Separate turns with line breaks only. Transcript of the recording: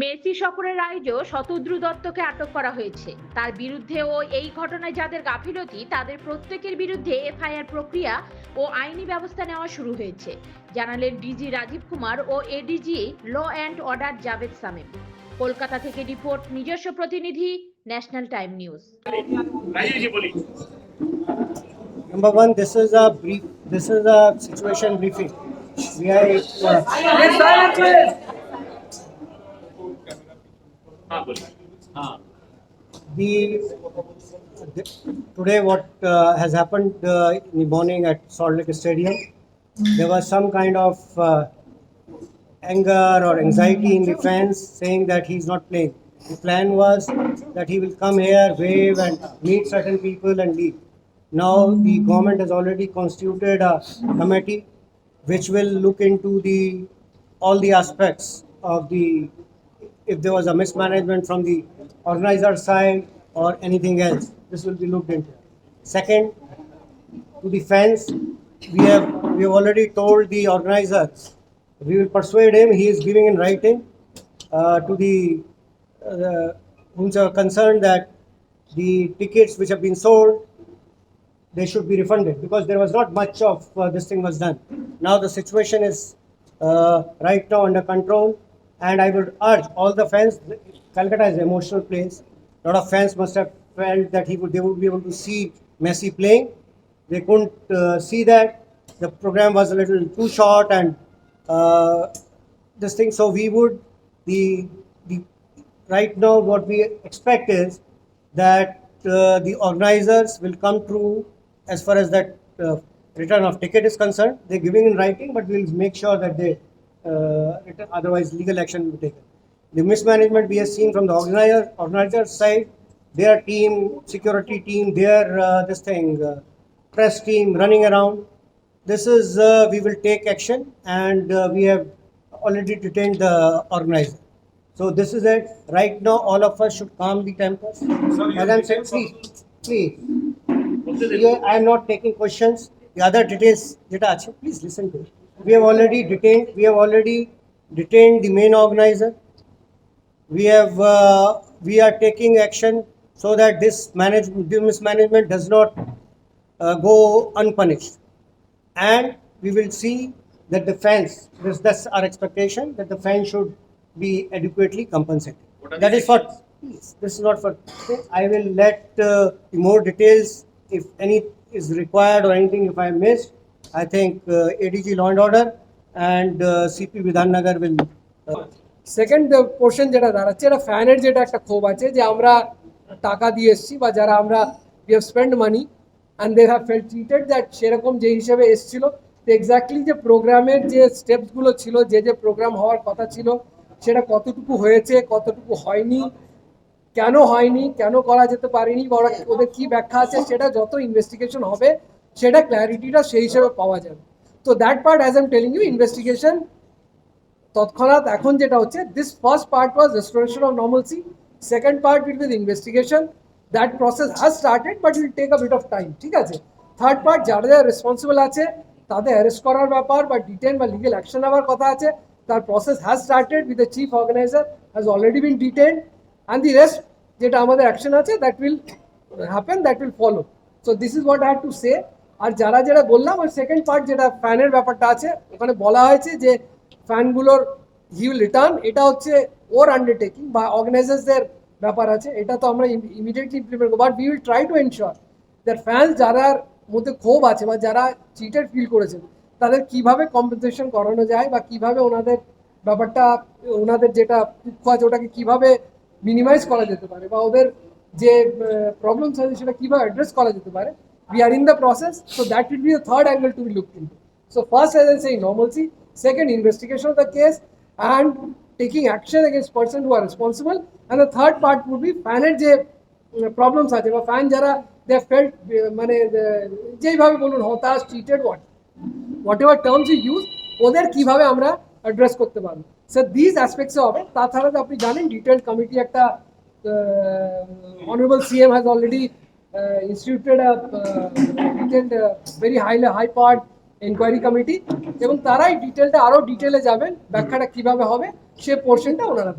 Messi সফরের আয়োজক শতদ্রু দত্তকে আটক করা হয়েছে। তার বিরুদ্ধে ও এই ঘটনায় যাদের গাফিলতি তাদের প্রত্যেকের বিরুদ্ধে এফআইআর প্রক্রিয়া ও আইনি ব্যবস্থা নেওয়া শুরু হয়েছে। জানালেন DG Rajeev Kumar O ADG law and order Javed Shamim. Kolkata থেকে রিপোর্ট নিজস্ব প্রতিনিধি
national
time news.
The, the, today what uh, has happened uh, in the morning at Salt Lake Stadium, there was some kind of uh, anger or anxiety in the fans saying that he's not playing. The plan was that he will come here, wave and meet certain people and leave. Now the government has already constituted a committee which will look into the all the aspects of the if there was a mismanagement from the organizer side or anything else. This will be looked into. Second, to the fans, we have we have already told the organizers we will persuade him. He is giving in writing uh, to the uh, whom are concerned that the tickets which have been sold they should be refunded because there was not much of uh, this thing was done. Now the situation is uh, right now under control, and I would urge all the fans. Calcutta is an emotional place. A lot of fans must have felt that he would they would be able to see Messi playing. They couldn't uh, see that. The program was a little too short and uh, this thing. So we would the the right now what we expect is that uh, the organizers will come through as far as that uh, return of ticket is concerned. They're giving in writing, but we'll make sure that they uh, otherwise legal action will be taken. The mismanagement we have seen from the organizer, organizer side, their team, security team, their uh, this thing, uh, press team running around. This is uh, we will take action, and uh, we have already detained the organizer. So this is it. Right now, all of us should calm the tempers. As I'm saying, please, please. I am not taking questions. The other details, data, please listen to me. We have already detained. We have already detained the main organizer. We have. Uh, we are taking action so that this management, this mismanagement, does not uh, go unpunished. And we will see that the fans. This, that's our expectation. That the fans should be adequately compensated. That is for. Please, this is not for. I will let uh, the more details if any is required or anything if I missed. I think uh, ADG Law and Order and uh, CP Vidhan Nagar will. Uh,
second portion যেটা দাঁড়াচ্ছে এটা ফ্যানের যেটা একটা ক্ষোভ আছে যে আমরা টাকা দিয়ে এসেছি বা যারা আমরা we have spend money and they have fell treated that সেরকম যে হিসেবে এসেছিল তো এক্স্যাক্টলি যে প্রোগ্রামের যে স্টেপসগুলো ছিল যে যে প্রোগ্রাম হওয়ার কথা ছিল সেটা কতটুকু হয়েছে কতটুকু হয়নি কেন হয়নি কেন করা যেতে পারেনি বা ওদের কি ব্যাখ্যা আছে সেটা যত ইনভেস্টিগেশন হবে সেটা ক্ল্যারিটিটা সেই হিসেবে পাওয়া যাবে। তো that part as am telling you investigation তৎক্ষণাৎ এখন যেটা হচ্ছে this first part was restoration of normalcy second part will with investigation that process has started but will take a bit of time ঠিক আছে? থার্ড পার্ট যারা যারা responsible আছে, তাদের অ্যারেস্ট করার ব্যাপার বা ডিটেন বা লিগেল অ্যাকশন নেওয়ার কথা আছে, তার process has started with the chief organiser has already been detain and the rest যেটা আমাদের অ্যাকশন আছে that will happen that will follow so this is what have to say আর যারা যারা বললাম, ওই সেকেন্ড পার্ট যেটা ফ্যানের ব্যাপারটা আছে, ওখানে বলা হয়েছে যে ফ্যানগুলোর হি উইল রিটার্ন এটা হচ্ছে ওর আন্ডারটেকিং বা অর্গানাইজার্সদের ব্যাপার আছে, এটা তো আমরা ইমিডিয়েটলি ইমপ্লিমেন্ট করব। But we will try to ensure that fans যারার মধ্যে ক্ষোভ আছে বা যারা চিটেড ফিল করেছেন তাদের কীভাবে কম্পেনসেশন করানো যায় বা কীভাবে ওনাদের ব্যাপারটা, ওনাদের যেটা দুঃখ আছে, ওটাকে কীভাবে মিনিমাইজ করা যেতে পারে বা ওদের যে প্রবলেমস আছে, সেটা কীভাবে অ্যাড্রেস করা যেতে পারে we are in the process so that will be the third angle to be looked into so first as i say normalcy second investigation of the case and taking action against person who are responsible and the third part would be ফ্যানের যে problems আছে বা fan যারা দে felt মানে আহ, যেইভাবে বলুন হতাশ cheated what what ever terms you use ওদের কিভাবে আমরা অ্যাড্রেস করতে পারবো স্যার দিস অ্যাসপেক্টসে হবে তাছাড়া তো আপনি জানেন ডিটেলড কমিটি একটা honourable CM has already Instituted very high high part enquiry committee এবং তারাই ডিটেলটা আরও ডিটেলে যাবেন, ব্যাখ্যাটা কীভাবে হবে, সে পোর্শনটা ওনারা